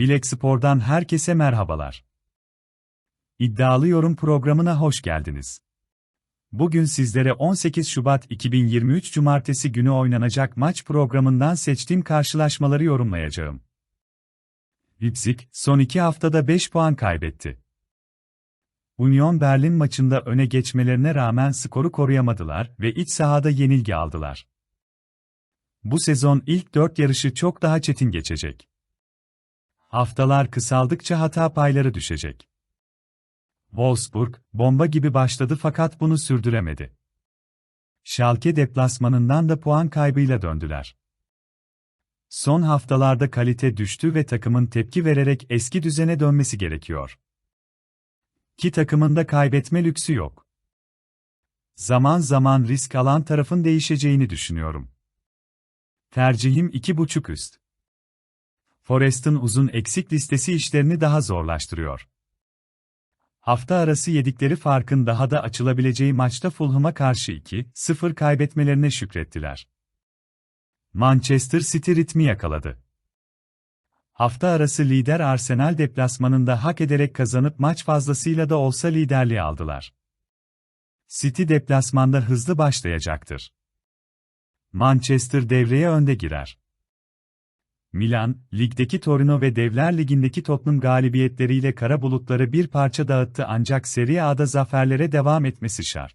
Bilek Spor'dan herkese merhabalar. İddialı Yorum programına hoş geldiniz. Bugün sizlere 18 Şubat 2023 Cumartesi günü oynanacak maç programından seçtiğim karşılaşmaları yorumlayacağım. Leipzig, son iki haftada 5 puan kaybetti. Union Berlin maçında öne geçmelerine rağmen skoru koruyamadılar ve iç sahada yenilgi aldılar. Bu sezon ilk 4 yarışı çok daha çetin geçecek. Haftalar kısaldıkça hata payları düşecek. Wolfsburg, bomba gibi başladı fakat bunu sürdüremedi. Schalke deplasmanından da puan kaybıyla döndüler. Son haftalarda kalite düştü ve takımın tepki vererek eski düzene dönmesi gerekiyor. Ki takımın da kaybetme lüksü yok. Zaman zaman risk alan tarafın değişeceğini düşünüyorum. Tercihim 2.5 üst. Forest'ın uzun eksik listesi işlerini daha zorlaştırıyor. Hafta arası yedikleri farkın daha da açılabileceği maçta Fulham'a karşı 2-0 kaybetmelerine şükrettiler. Manchester City ritmi yakaladı. Hafta arası lider Arsenal deplasmanında hak ederek kazanıp maç fazlasıyla da olsa liderliği aldılar. City deplasmanda hızlı başlayacaktır. Manchester devreye önde girer. Milan, ligdeki Torino ve Devler Ligi'ndeki Tottenham galibiyetleriyle kara bulutları bir parça dağıttı ancak Serie A'da zaferlere devam etmesi şart.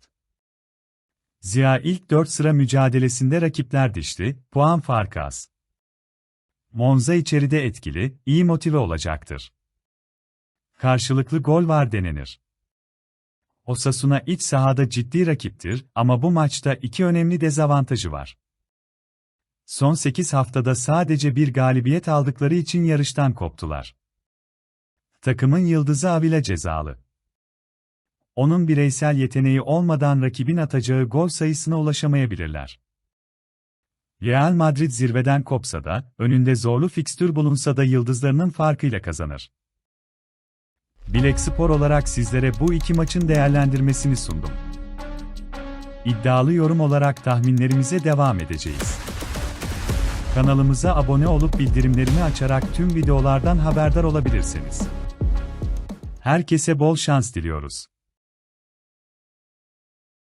Ziya ilk 4 sıra mücadelesinde rakipler dişli, puan farkı az. Monza içeride etkili, iyi motive olacaktır. Karşılıklı gol var denenir. Osasuna iç sahada ciddi rakiptir ama bu maçta iki önemli dezavantajı var. Son 8 haftada sadece bir galibiyet aldıkları için yarıştan koptular. Takımın yıldızı Avila cezalı. Onun bireysel yeteneği olmadan rakibin atacağı gol sayısına ulaşamayabilirler. Real Madrid zirveden kopsa da, önünde zorlu fikstür bulunsa da yıldızlarının farkıyla kazanır. Bilek Spor olarak sizlere bu iki maçın değerlendirmesini sundum. İddialı yorum olarak tahminlerimize devam edeceğiz. Kanalımıza abone olup bildirimlerini açarak tüm videolardan haberdar olabilirsiniz. Herkese bol şans diliyoruz.